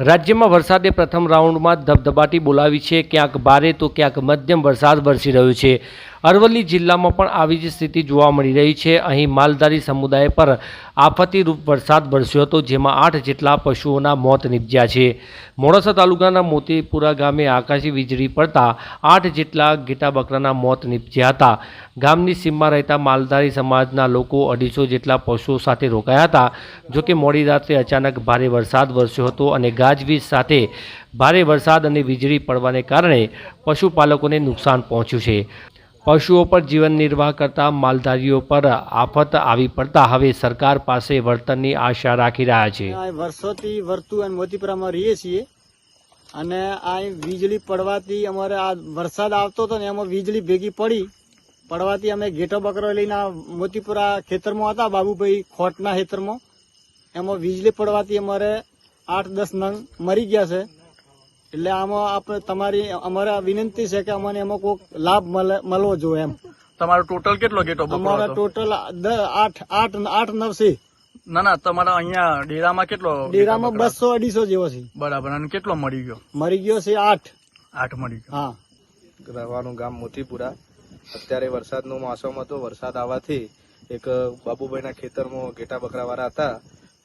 રાજ્યમાં વરસાદે પ્રથમ રાઉન્ડમાં ધબધબાટી બોલાવી છે. ક્યાંક ભારે તો ક્યાંક મધ્યમ વરસાદ વરસી રહ્યો છે. અરવલ્લી જિલ્લામાં પણ આવી જ સ્થિતિ જોવા મળી રહી છે. અહીં માલધારી સમુદાય પર આફતીરૂપ વરસાદ વરસ્યો હતો, જેમાં આઠ જેટલા પશુઓના મોત નીપજ્યા છે. મોડાસા તાલુકાના મોતીપુરા ગામે આકાશી વીજળી પડતા આઠ જેટલા ઘેટા બકરાના મોત નીપજ્યા હતા. ગામની સીમમાં રહેતા માલધારી સમાજના લોકો અઢીસો જેટલા પશુઓ સાથે રોકાયા હતા. જોકે મોડી રાત્રે અચાનક ભારે વરસાદ વરસ્યો હતો અને ગાજવીજ સાથે ભારે વરસાદ અને વીજળી પડવાને કારણે પશુપાલકોને નુકસાન પહોંચ્યું છે. પશુઓ પર જીવન નિર્વાહ કરતા માલધારીઓ પર આફત આવી પડતા હવે સરકાર પાસે વળતરની આશા રાખી રહ્યા છે. વર્ષોથી વર્તુ અને મોતીપુરામાં રહીએ છીએ અને આ વીજળી પડવાથી અમારે આ વરસાદ આવતો હતો ને એમાં વીજળી ભેગી પડી. પડવાથી અમે ઘેટો બકરો લઈને મોતીપુરા ખેતરમાં હતા, બાબુભાઈ ખોટના ખેતરમાં. એમાં વીજળી પડવાથી અમારે આઠ દસ નંગ મરી ગયા છે. એટલે આમાં આપણે તમારી અમારા વિનંતી છે કે અમને એમાં કોઈક લાભ મળે મળવો જોઈએ એમ. તમારો ટોટલ કેટલો ગેટો અમારા ટોટલ આઠ આઠ આઠ નવ છે ના ના તમારા અહીંયા ડેરામાં કેટલો ડેરામાં બસો અઢીસો જેવો છે. બરાબર અને કેટલો મળી ગયો? મરી ગયો છે આઠ. આઠ મળી ગયો. હા. રહેવાનું ગામ મોતીપુરા. અત્યારે વરસાદનો મોસમ હતો વરસાદ આવવાથી એક બાબુભાઈના ખેતરમાં ઘેટા બકરા વાળા હતા.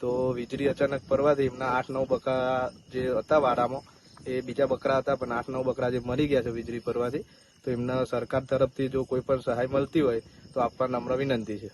તો વીજળી અચાનક પડવાથી એમના આઠ નવ બકરા જે હતા વાડામાં એ બીજા બકરા હતા, પણ આઠ નવ બકરા જે મરી ગયા છે વીજળી પડવાથી તો એમને સરકાર તરફથી જો કોઈ પણ સહાય મળતી હોય, તો આપવા નમ્ર વિનંતી છે.